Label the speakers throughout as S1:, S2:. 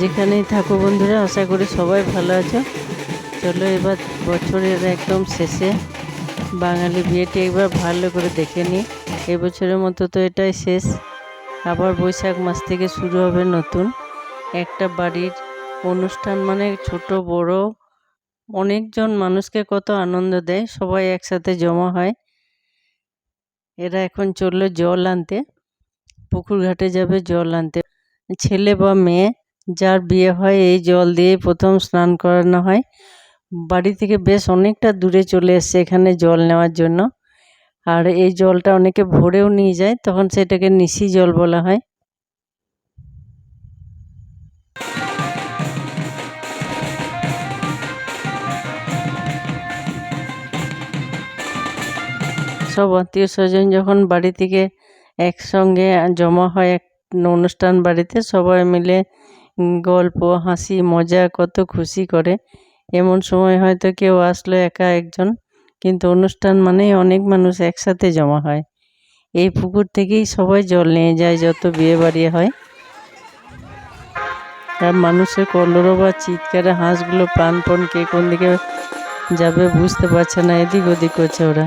S1: যেখানেই থাকো বন্ধুরা, আশা করি সবাই ভালো আছো। চলো এবার বছরের একদম শেষে বাঙালি বিয়েটি একবার ভালো করে দেখে নিই এবছরের মতো তো এটাই শেষ। আবার বৈশাখ মাস থেকে শুরু হবে নতুন। একটা বাড়ির অনুষ্ঠান মানে ছোট, বড়, অনেকজন মানুষকে কত আনন্দ দেয়, সবাই একসাথে জমা হয়। এরা এখন চলল জল আনতে, পুকুর ঘাটে যাবে জল আনতে। ছেলে বা মেয়ে যার বিয়ে হয়, এই জল দিয়ে প্রথম স্নান করানো হয়। বাড়ি থেকে বেশ অনেকটা দূরে চলে এসছে এখানে জল নেওয়ার জন্য। আর এই জলটা অনেকে ভরেও নিয়ে যায়, তখন সেটাকে নিশি জল বলা হয়। সব আত্মীয় স্বজন যখন বাড়ি থেকে একসঙ্গে জমা হয় এক অনুষ্ঠান বাড়িতে, সবাই মিলে গল্প, হাসি, মজা কত খুশি করে। এমন সময় হয়তো কেউ আসলো একা একজন, কিন্তু অনুষ্ঠান মানেই অনেক মানুষ একসাথে জমা হয়। এই পুকুর থেকেই সবাই জল নিয়ে যায় যত বিয়ে বাড়ি হয়। আর মানুষের কলরব বা চিৎকারে হাঁসগুলো প্রাণপণ কে কোন দিকে যাবে বুঝতে পারছে না, এদিক ওদিক করছে ওরা।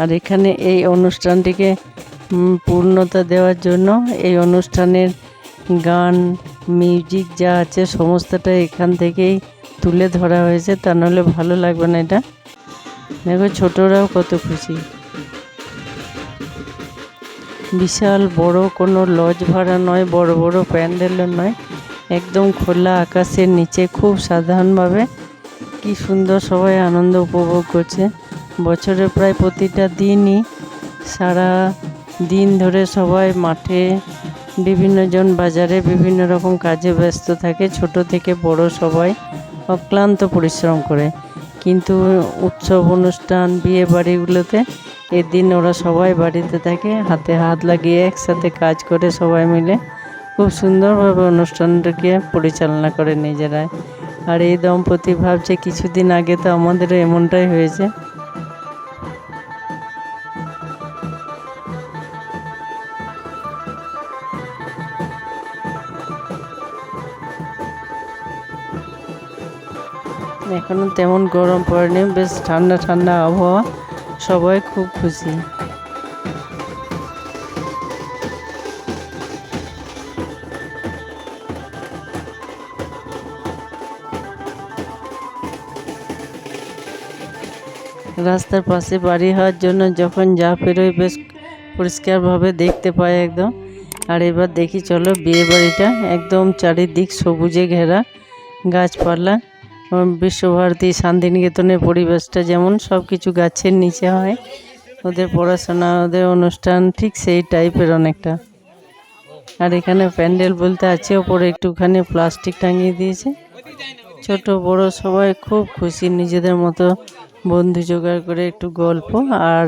S1: আর এখানে এই অনুষ্ঠানটিকে পূর্ণতা দেওয়ার জন্য এই অনুষ্ঠানের গান, মিউজিক যা আছে সমস্তটা এখান থেকেই তুলে ধরা হয়েছে। তা নাহলে ভালো লাগবে না এটা। দেখো ছোটরাও কত খুশি। বিশাল বড় কোনো লজ ভাড়া নয়, বড় বড় প্যান্ডেলও নয়, একদম খোলা আকাশের নিচে, খুব সাধারণভাবে। কি সুন্দর সবাই আনন্দ উপভোগ করছে। বছরের প্রায় প্রতিটা দিনই সারা দিন ধরে সবাই মাঠে বিভিন্ন জন বাজারে বিভিন্ন রকম কাজে ব্যস্ত থাকে। ছোট থেকে বড় সবাই অক্লান্ত পরিশ্রম করে। কিন্তু উৎসব অনুষ্ঠান বিয়ে বাড়িগুলোতে এদিন ওরা সবাই বাড়িতে থাকে, হাতে হাত লাগিয়ে একসাথে কাজ করে সবাই মিলে খুব সুন্দরভাবে অনুষ্ঠানটাকে পরিচালনা করে নিজেরাই। আর এই দম্পতি ভাবছে, কিছুদিন আগে তো আমাদেরও এমনটাই হয়েছে এখনও তেমন গরম পড়েনি, বেশ ঠান্ডা ঠান্ডা আবহাওয়া, সবাই খুব খুশি। রাস্তার পাশে বাড়ি হওয়ার জন্য যখন যা পেরোয় বেশ পরিষ্কারভাবে দেখতে পায় একদম। আর এবার দেখি, চলো বিয়ে বাড়িটা একদম চারিদিক সবুজে ঘেরা, গাছপালা বিশ্বভারতী শান্তিনিকেতনের পরিবেশটা যেমন সব কিছু গাছের নিচে হয়, ওদের পড়াশোনা, ওদের অনুষ্ঠান ঠিক সেই টাইপের অনেকটা। আর এখানে প্যান্ডেল বলতে আছে, ওপরে একটুখানি প্লাস্টিক টাঙিয়ে দিয়েছে। ছোট, বড়, সবাই খুব খুশি নিজেদের মতো বন্ধু জোগাড় করে একটু গল্প, আর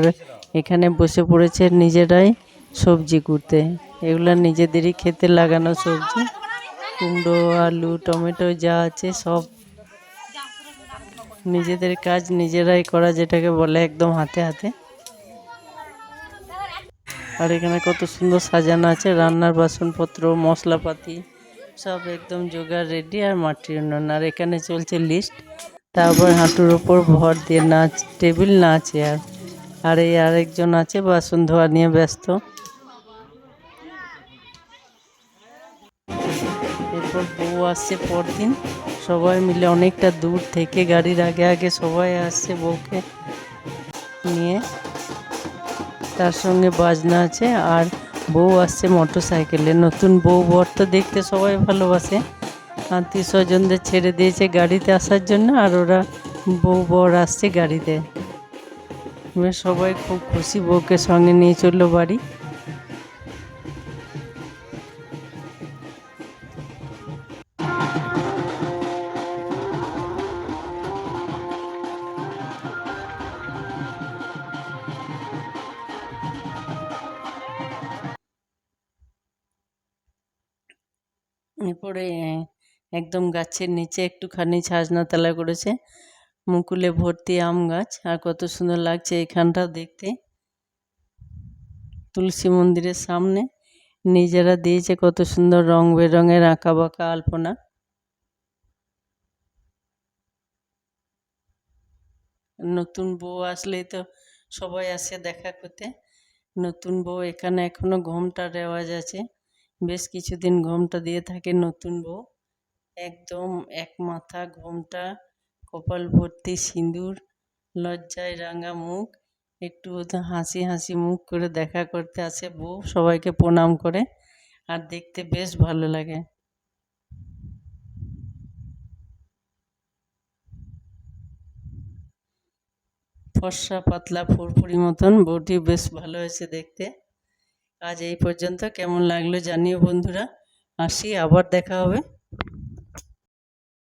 S1: এখানে বসে পড়েছে নিজেরাই সবজি কুটতে। এগুলো নিজেদেরই খেতে লাগানো সবজি। কুমড়ো, আলু, টমেটো যা আছে সব নিজেদের কাজ নিজেরাই করা যেটাকে বলে একদম হাতে হাতে। আর এখানে কত সুন্দর সাজানো আছে, রান্নার বাসনপত্র, মশলাপাতি, সব একদম জোগাড় রেডি আর মাটির উন্নয়ন আর এখানে চলছে লিস্ট তারপর হাঁটুর ওপর ভর দিয়ে নাচ টেবিল না চেয়ার আর এই আরেকজন আছে, বাসন ধোয়া নিয়ে ব্যস্ত। এরপর বউ আসছে পরদিন। সবাই মিলে অনেকটা দূর থেকে গাড়ির আগে আগে সবাই আসছে বউকে নিয়ে। তার সঙ্গে বাজনা আছে আর বউ আসছে মোটর সাইকেলে নতুন বউ বর তো দেখতে সবাই ভালোবাসে। আত্মীয় স্বজনদের ছেড়ে দিয়েছে গাড়িতে আসার জন্য আর ওরা বউ বর আসছে গাড়িতে। সবাই খুব খুশি বউকে সঙ্গে নিয়ে চলল বাড়ি। এরপরে একদম গাছের নিচে একটুখানি ছাজনা তলা করেছে। মুকুলে ভর্তি আম গাছ, আর কত সুন্দর লাগছে এখানটাও দেখতে। তুলসী মন্দিরের সামনে নিজেরা দিয়েছে কত সুন্দর রং বেরঙের আঁকা বাঁকা আলপনা। নতুন বউ আসলেই তো সবাই আসে দেখা করতে। নতুন বউ এখানে এখনও ঘোমটা রেওয়াজ আছে। বেশ কিছুদিন ঘোমটা দিয়ে থাকে নতুন বউ। একদম এক মাথা ঘোমটা, কপাল ভর্তি সিঁদুর, লজ্জায় রাঙা মুখ, একটু হাসি হাসি মুখ করে দেখা করতে আসে বউ, সবাইকে প্রণাম করে আর দেখতে বেশ ভালো লাগে। ফর্সা, পাতলা, ফুরফুরি মতন বউটি বেশ ভালো হয়েছে দেখতে। আজ এই পর্যন্ত। কেমন লাগল জানিও বন্ধুরা। আসি আবার দেখা হবে।